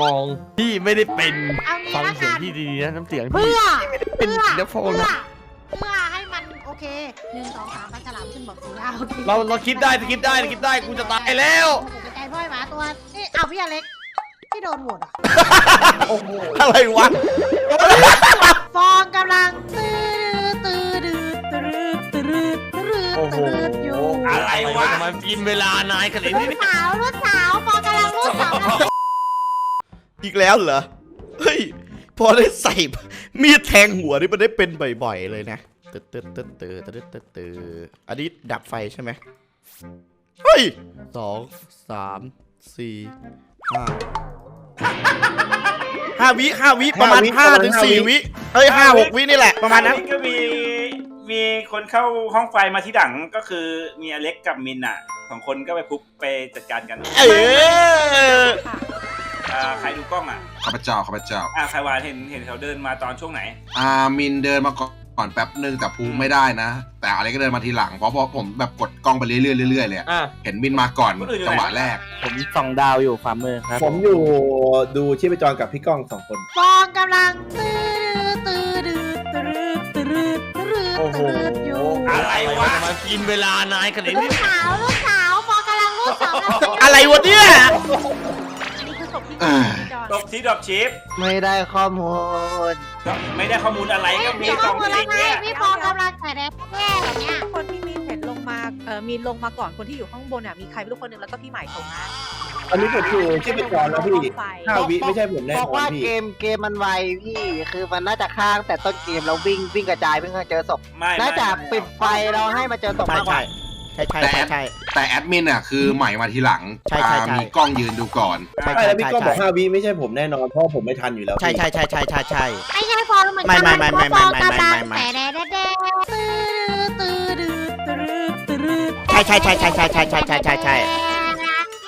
ฟองพี่ไม่ได้เป็นเอางี้ฟังละเสียกังนพี่ดีๆนะน้ำเสียงเพื่พี่อเป็นเพื่อเดี๋ยวฟองเพื่อนะเพื่อให้มันโอเคหนึ่งสองสามมันฉลามขึ้นบอกสีดาวเราเราคิดได้คิดได้คิดได้กูจะตายแล้วมันจะใจพ่อยหมาตัวนี่เอาพี่อเล็กที่โดนโหวตอะอะไรวะฟองกำลังตื้อตื้อตื้อตื้อตื้อตื้อโอ้โหตื้ออยู่ อะไรวะทำไมกินเวลานานขนาดลูนี้กเนี่ยสาวลูกสาวฟองกำลังลูกสาวแล้ว อีกแล้วเหรอ เฮ้ย พอได้ใส่มีดแทงหัวนี่มันได้เป็นบ่อยๆเลยนะตึ๊ดตึ๊ดตึ๊ดตึ๊ดตึ๊ดตึ๊ดตึ๊ดอันนี้ดับไฟใช่ไหมเฮ้ยสองสามสี่ห้าห้าวิห้าวิประมาณห้าถึงสี่วิเอ้ยห้าหกวินี่แหละ ประมาณนั้นก็มีมีคนเข้าห้องไฟมาที่หลังก็คือมีอเล็กกับมินอะสองคนก็ไปพุบไปจัดการกัน เออ อ่าใครดูกล้องอะข้าพเจ้าข้าพเจ้า อ่าใครวานเห็นเห็นเขาเดินมาตอนช่วงไหนอ่ามินเดินมาก่อนแป๊บนึงแต่ภูมิไม่ได้นะ แต่อะไรก็เดินมาทีหลังเพราะเพราะผมแบบกดกล้องไปเรื่อยๆเรื่อยๆเลยอะอะเห็นมินมาก่อนคนอื่นอยู่ไหน จังหวะแรก ผมส่องดาวอยู่ขวามือครับผมอยู่ดูชีพจรกับพี่ก้องสองคน ฟองกำลังตื้อตื้อตื้อตื้อตื้อตื้อโอ้โหตื้ออยู่อะไรวะทำไมกินเวลานานขนาดลูนี้กสาวลูกสาวฟองกำลังลูกสาวแล้วอะไรวะเนี่ยอันนี้คื อศพที่เออจอตบที่ดรอปชิปไม่ได้ข้อมูล ไม่ได้ข้อมูลอะไรเฮ้ยก็มีมีสข้อองมูลสิ่แล้วไงงเนี่ยพี่ฟองกำลังใส่แดงแย่แบบเนี้ยคนที่มีเห็นลงมาเอ่อมีลงมาก่อนคนที่อยู่ข้างบนอะมีใครไม่รู้คนหนึ่งแล้วก็พี่ใหม่ตรงนั้นอันนี้ผมอยู่ชีพจรแล้วพี่ไฟห้าวิไม่ใช่ผมแน่บนอกอนว่าพี่เกมเกมมันไวพี่ คือมันน่าจะค้างแต่ต้นเกมเราวิ่งวิ่งกระจายเพิ่งเจอศพ ไม่น่าจะไม่ปิดไฟเราให้มาเจอศพใช่มากกว่าใช่ใช่ใช่ใช่ใช่ แต่แอดมินอะคือใหม่มาทีหลังใช่ใช่ใช่ อ่ามีกล้องยืนดูก่อน ใช่ใช่ใช่ แล้วพี่ใช่ก้องบอกใช่ห้าวิไม่ใช่ผมแน่นอนเพราะผมไม่ทันอยู่แล้วใช่พี่ใช่ใช่ใช่ใช่ใช่ ไม่ใช่ฟองเหมือนไม่กันไม่ไม่ไม่ฟองไม่กำลังไม่ไม่ใส่แดงแดงตื้อตื้อตื้อตื้อใช่ใช่ใช่ใช่ใช่ใช่ใช่ใช่ใช่ใช่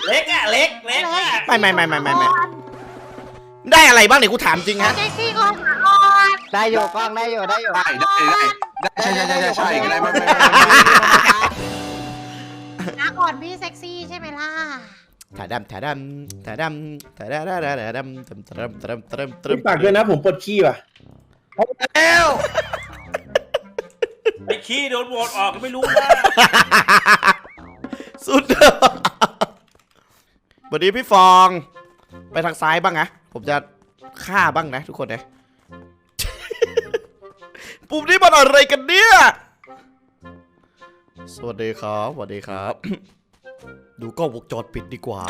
เล็กอะเล็กเล็กอะไม่ไม่ไม่ไม่ไม่ไม่ได้อะไรบ้างเนี่ยกูถามจริงฮะ เซ็กซี่ก่อนก่อนได้อยู่กล้องได้อยู่ได้อยู่ได้ได้ได้ได้ใช่ใช่ใช่ใช่ใช่ก็ได้ไม่ไม่ไม่ไม่ นะก่อนพี่เซ็กซี่ใช่ไหมล่ะถ่าดำถ่าดำถ่าดำถ่าดำถ่าดำถ่าดำตรมตรมตรมตรมตรมปากด้วยนะผมปวดขี้ว่ะเอาแล้วไอ้ขี้โดนโหวตออกก็ไม่รู้นะสุดวันนี้พี่ฟอง ไปทางซ้ายบ้างนะผมจะฆ่าบ้างนะทุกคนนะ ปุ่มนี้มันอะไรกันเนี่ย สวัสดีครับสวัสดีครับ ดูกล้องวงจรปิดดีกว่า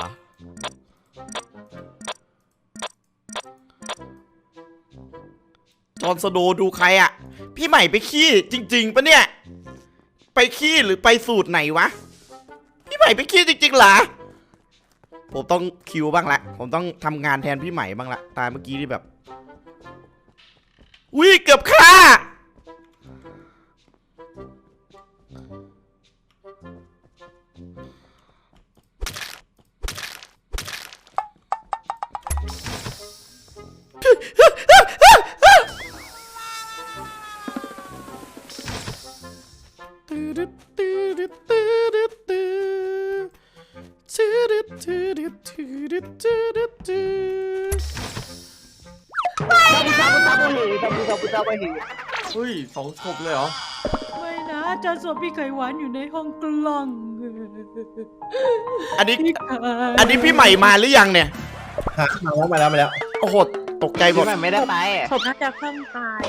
จอนสโนดูใครอะ พี่ใหม่ไปขี้จริง ๆปะเนี่ย ไปขี้หรือไปสูตรไหนวะ พี่ใหม่ไปขี้จริงๆเหรอ ผมต้องคิวบ้างละ ผมต้องทำงานแทนพี่ใหม่บ้างละ ตายเมื่อกี้ที่แบบวิเกือบฆ่า เฮ้ยสองศพเลยเหรอ ไม่นะอาจารย์สวพี่ไขหวานอยู่ในห้องกล้อง อันนี้ อันนี้พี่ใหม่มาหรือยังเนี่ย หามาแล้วมาแล้วมาแล้วโอ้โห ตกใจหมพี่ดมันไม่ได้ไปผมน่าจะเพิ่งตาย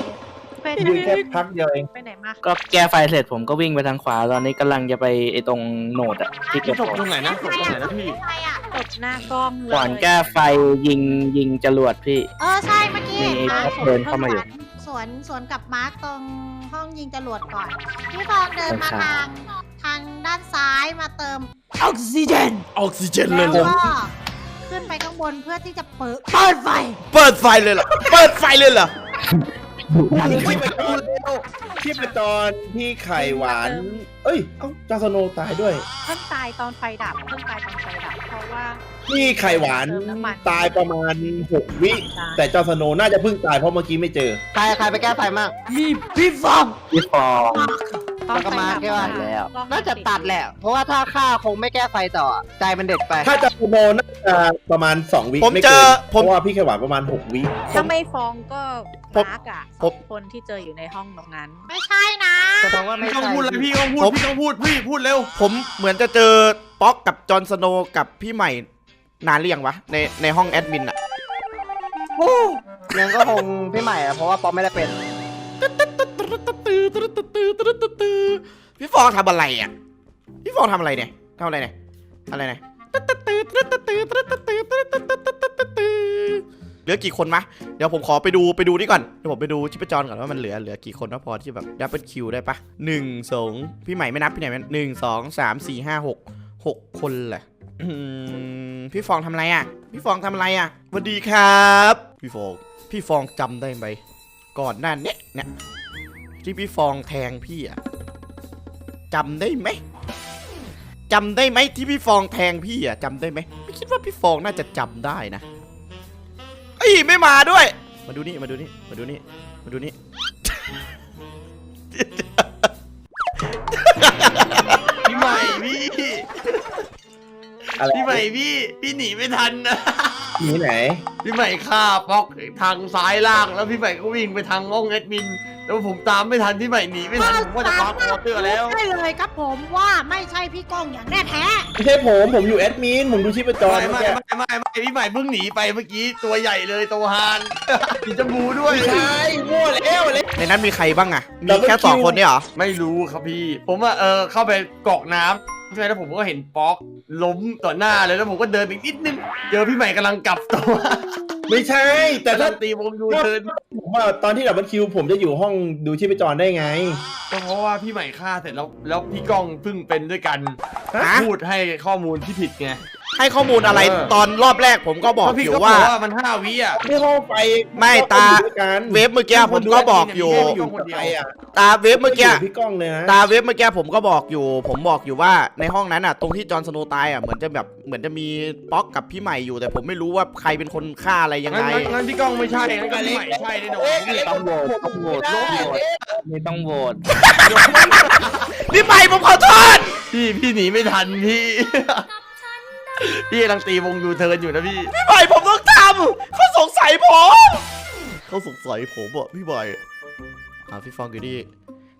ไปพี่ยืนแค่พักเดียวเองไปไหนมา ก็แก้ไฟเสร็จผมก็วิ่งไปทางขวา ตอนนี้กำลังจะไปไอ้ตรงโหนดอะที่เก็บศพของตรงไหนนะศพตรงไหนนะพี่ ใครอะ ตบหน้ากล้องเลยก่อนแก้ไฟยิงยิงจรวดพี่ เออใช่เมื่อกี้มีเห็นมาเดินเข้ามาอยู่ส วนสวนกับมาร์กตรงห้องยิงจรวดก่อน พี่ฟองเดินมาใช่ทางทางด้านซ้ายมาเติมออกซิเจนออกซิเจนเลยแล้วเหรอก็ขึ้นไปข้างบนเพื่อที่จะเปิดเปิดไฟ เปิดไฟเลยเหรอเปิดไฟเลยเหรอชีพจรชีพจรพี่ไข่หวาน เอ้ยเอ้าจาสโนตายด้วย เพิ่งตายตอนไฟดับเพิ่งตายตอนไฟดับ เพราะว่า พี่ไข่หวานเติมน้ำมันตายประมาณหกวิ แต่จาสโนน่าจะเพิ่งตายเพราะเมื่อกี้ไม่เจอ ใครใครไปแก้ไฟมั่งมีพี่ฟองพี่ฟองแล้วก็มาแค่ว่าแล้วน่าจะตัดแหละ เพราะว่าถ้าฆ่าคงไม่แก้ไฟต่อ ใจมันเด็ดไป ถ้าจะโนน่าจะประมาณ 2 วิผมไม่เจเกิอนผเพมราะว่าพี่ไข่หวานประมาณ 6 วิถ้าไม่ฟ้องก็ผมมาร์กอะสผอมงคนที่เจออยู่ในห้องตรงนั้น ไม่ใช่นะแต่ผมว่าไม่พี่ต้องใช่พูดเลยพี่ต้องพูดพี่ต้องพูดพี่พูดเร็ว ผมเหมือนจะเจอป๊อกกับจอห์นสโนว์กับพี่ใหม่ นานหรือยังวะ ในในห้องแอดมินอะยังก็คงพี่ใหม่อะเพราะว่าป๊อปไม่ได้เป็นพี่ฟองทำอะไรอะพี่ฟองทำอะไรเนี่ยทำอะไรเนี่ยอะไรเนี่ยเหลือกี่คนมะเดี๋ยวผมขอไปดูไปดูนี่ก่อนเดี๋ยวผมไปดูชิปจรก่อนว่ามันเหลือเหลือกี่คนว่าพอที่แบบดับเบิลคิวได้ปะหนึ่งสองพี่ใหม่ไม่นับพี่ไหนไม่หนึ่งสองสามสี่ห้าหกหกคนแหละอืม พี่ฟองทำอะไรอะ พี่ฟองทำอะไรอะสวัสดีครับ พี่ฟอง พี่ฟองจำได้ไหมก่อนหน้าเนี้ยเนี่ยที่พี่ฟองแทงพี่อะจำได้ไหมจำได้ไหมที่พี่ฟองแทงพี่อะจำได้ไหมไม่คิดว่าพี่ฟองน่าจะจำได้นะเอ้ยไม่มาด้วย มาดูนี่มาดูนี่มาดูนี่มาดูนี่ อะไรพี่ใหม่พี่พี่หนีไม่ทันนะ หนีไหน พี่ใหม่ฆ่าป๊อกทางซ้ายล่างแล้วพี่ใหม่ก็วิ่งไปทางห้องแอดมิน แล้วผมตามไม่ทันพี่ใหม่หนีไม่ทันผมว่าจะคว้าคอเตอร์แล้วได้เลยครับผมว่าไม่ใช่พี่ก้องอย่างแน่แท้ ไม่ใช่ผม ผมอยู่แอดมิน ผมดูชีพจรไม่เมื่อไม่กี้ ไม่ไม่ไม่พี่ใหม่เพิ่งหนีไปเมื่อกี้ตัวใหญ่เลยตัวฮานสีชมพูด้วยไม่ใช่มั่วแล้วเลยในนั้นมีใครบ้างอะมี Double แค่สอง kill คนเนี่ยเหรอ ไม่รู้ครับพี่ ผมว่าเออเข้าไปกรอกน้ำใช่ไหมแล้วผมก็เห็นป๊อกล้มต่อหน้าเลยแล้วผมก็เดินไปอีกนิดนึงเจอพี่ใหม่กำลังกลับตัวไม่ใช่ แต่แต่ถ้าถ้าตีผมดูเทิร์นผมว่าตอนที่ดับเบิลคิวผมจะอยู่ห้องดูชีพจรได้ไง ก็เพราะว่าพี่ใหม่ฆ่าเสร็จแล้วแล้วพี่ก้องเพิ่งเป็นด้วยกันฮะพูดให้ข้อมูลที่ผิดไง ให้ข้อมูลอะไรเออ ตอนรอบแรกผมก็บอกแล้วพี่อยู่ก็บว่า อกว่ามันห้าวิอะ ที่ห้องไฟไม่ตาด้วยกันเวฟเมื่อกี้ผมก็บอกอยู่ไม่อยู่กับใครอะตาเวฟเมื่อกี้ พี่ก้องเลยนะตาเวฟเมื่อกี้ผมก็บอกอยู่ ผมบอกอยู่ว่าในห้องนั้นอะ ตรงที่จอห์นสโนว์ตายอะเหมือนจะแบบเหมือนจะมีป๊อกกับพี่ใหม่อยู่ แต่ผมไม่รู้ว่าใครเป็นคนฆ่าอะไรยังงั้นไง งั้นงั้นพี่ก้องไม่ใช่งั้นก็พี่ใหม่ใช่แน่นอนต้องโหวตต้องโหวตไม่ต้องโหวตพี่ใหม่ผมขอโทษพี่พี่หนีไม่ทันพี่ พี่กำลังตีวงยูเทิร์นอยู่นะพี่ พี่ใหม่ผมต้องทำเขาสงสัยผมเขาสงสัยผมอะพี่ใหม่อ่าพี่ฟองอยู่ดี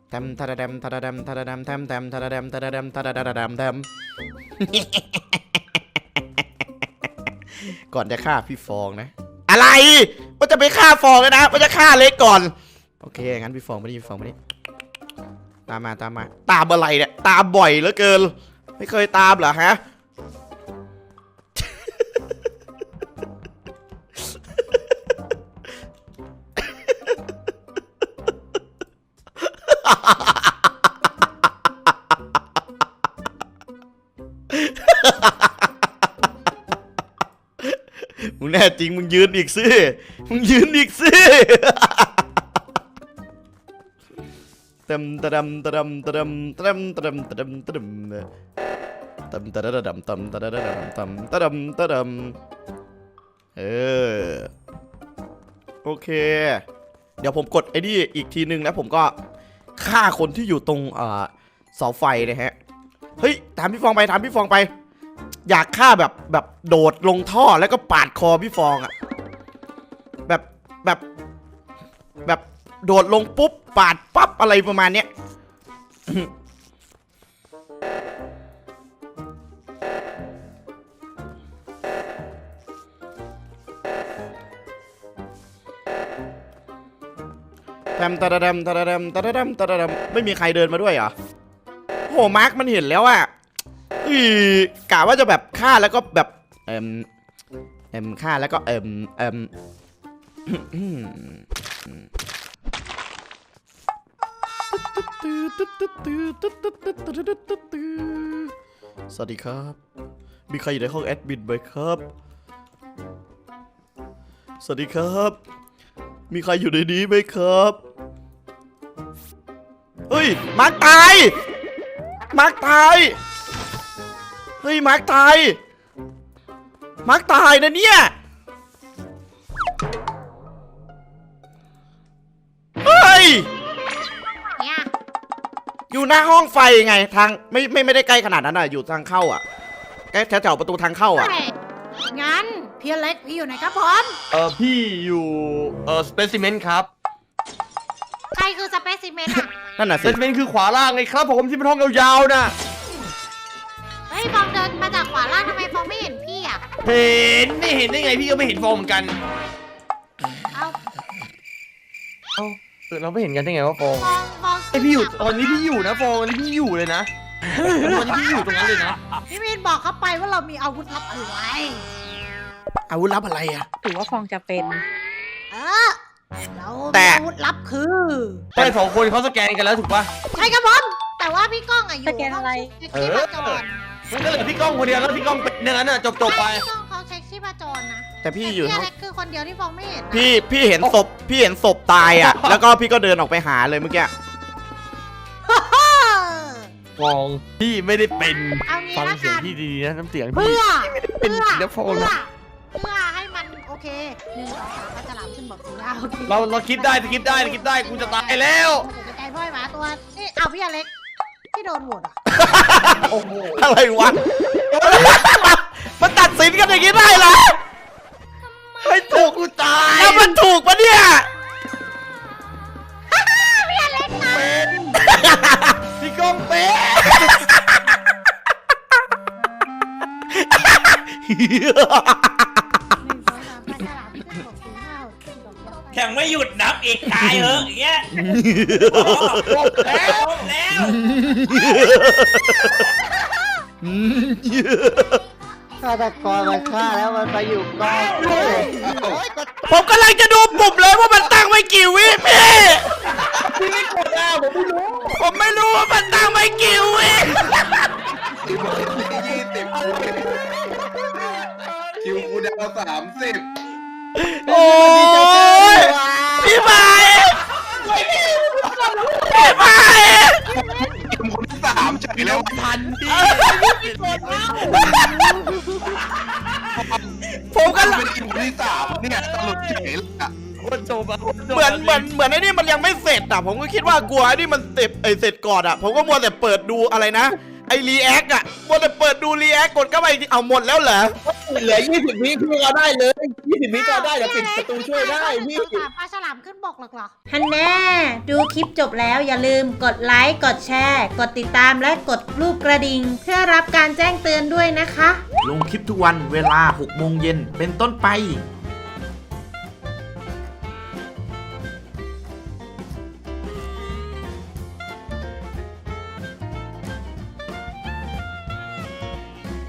แทมทาราแดมทาราแดมทาราแดมแทมแทมทาราแดมทาราแดมทาราแดมแทมก่อนจะฆ่าพี่ฟองนะ อะไร มันจะไปฆ่าฟองเลยนะ มันจะฆ่าเล็กก่อน โอเค งั้นพี่ฟองมาดิพี่ฟองมาดิตามมาตามมา ตามอะไรเนี่ย ตามบ่อยเหลือเกิน ไม่เคยตามเหรอฮะ มึงแน่จริงมึงยืนอีกสิมึงยืนอีกสิเต็มตะดำตะดำตะดำตะดำตะดำตะดำตะดำเต็มตะดำตะดำตำตะดำตำตะดำตะดำเออโอเค เดี๋ยวผมกดไอ้นี่อีกทีนึงแล้วผมก็ ฆ่าคนที่อยู่ตรงเสาไฟนะฮะ เฮ้ยตามพี่ฟองไปตามพี่ฟองไป อยากฆ่าแบบแบบโดดลงท่อแล้วก็ปาดคอพี่ฟองอะแบบแบบแบบโดดลงปุ๊บปาดปั๊บอะไรประมาณเนี้ย แทมตะดำตะดำตะดำตะดำไม่มีใครเดินมาด้วยเหรอโอ้โหมาร์คมันเห็นแล้วอะอีกะว่าจะแบบฆ่าแล้วก็แบบเอ็มเอ็มฆ่าแล้วก็เอ็มเอ็มสวัสดีครับ มีใครอยู่ในห้องแอดมินไหมครับ สวัสดีครับ มีใครอยู่ในนี้ไหมครับ เฮ้ย มาร์คตาย มาร์คตาย เฮ้ย มาร์คตาย มาร์คตายนะเนี่ยเฮ้ย เนี่ยอยู่หน้าห้องไฟไงทางไม่ไม่ไม่ได้ใกล้ขนาดนั้นอะ อยู่ทางเข้าอะใกล้แถวๆประตูทางเข้าอะงั้น พี่อเล็กพี่อยู่ไหนครับผมเออพี่อยู่เออสเปซิเมนครับใครคือสเปซิเมนอะนั่นน่ะสสิเปซิเมนคือขวาล่างไงครับผมที่เป็นห้องยาวๆนะเฮ้ยฟองเดินมาจากขวาล่างทำไมฟองไม่เห็นพี่อะเห็นไม่เห็นได้ไงพี่ก็ไม่เห็นฟองเหมือนกันเอาเอ้าเออเราไม่เห็นกันได้ไงว่าฟองฟองฟองไอพี่อยู่ตอนนี้พี่อยู่นะฟองตอนนี้พี่อยู่เลยนะตอนนี้พี่อยู่ตรงนั้นเลยนะพี่มินบอกเขาไปว่าเรามีอาวุธลับอะไร อาวุธลับอะไรอะ ถือว่าฟองจะเป็นเออเราแต่ มีอาวุธลับคือใช่สองคนเขาสแกนกันแล้วถูกปะใช่ครับผม แต่ว่าพี่ก้องอะอยู่สแกนอะไร เช็คชีพจรมันก็เหลือพี่ก้องคนเดียวแล้วพี่ก้องเป็นอย่างนั้นน่ะจบจบๆไป พี่ก้องเขาเช็คชีพจรนะแต่พี่อยู่พี่ห้อองเล็กคือคนเดียวที่ฟองไม่เห็นนะพี่พี่เห็นศพพี่เห็นศพตายอะ แล้วก็พี่ก็เดินออกไปหาเลยเมื่อกี้เออฟองพี่ไม่ได้เป็น เอางี้ฟังละเสียงกันพี่ดีๆนะน้ำเสียงพี่ เพื่อเป็นเพื่อแล้วฟองเพื่อนะเพื่อให้มันโอ เคหนึ่งสองสามพัชรามขึ้นบอกสีดาวโอเคเราเราคิดได้คิดได้คิดได้กูจะตายแล้วมันจะใจพ่อยหมาตัวนี่เอาพี่อเล็กที่โดนโหวตอะโอ้โหอะไรวะ มันตัดสินกันอย่างนี้ได้เหรอให้ถูกกูตายแล้วมันถูกปะเนี่ย พี่อเล็กนะพี่ก้องเป็นายเหอะอย่างเงี้ยจบแล้วแล้วฆาตกรมันฆ่าแล้วมันไปอยู่กองโอ้ยก็ผมกำลังจะดูปุ่มเลยว่ามันตั้งไว้กี่วิพี่พี่ไม่กดอะผมไม่รู้ผมไม่รู้ว่ามันตั้งไว้กี่วิยี่สิบคิวกูดาวสามสิบโอ้ย พี่ไม้พี่ไม้คิวคนที่สามเฉยแล้วทันพี่ผมก็เป็นคิวคนที่สามเนี่ยสรุปเฉยเลยอะโคตรจบอะเหมือนเหมือนเหมือนไอ้นี่มันยังไม่เสร็จอะผมก็คิดว่ากลัวไอ้นี่มันเสร็จไอ้เสร็จก่อนอะผมก็มัวแต่เปิดดูอะไรนะ อ้รีแอคอะมัวแต่เปิดดูรีแอคกดเข้าไปเอาหมดแล้วเหรอ เหลือ 20วิพี่ก็ได้เลย 20วิก็ได้เดี๋ยวปิดประตูช่วยได้พี่หนึ่งสองสามพัชรามขึ้นบอกหรอกเหรอ ฮันแน่ดูคลิปจบแล้วอย่าลืมกดไลค์ กดแชร์ กดติดตามและกดรูปกระดิ่ง เพื่อรับการแจ้งเตือนด้วยนะคะ ลงคลิปทุกวันเวลา6โมงเย็นเป็นต้นไป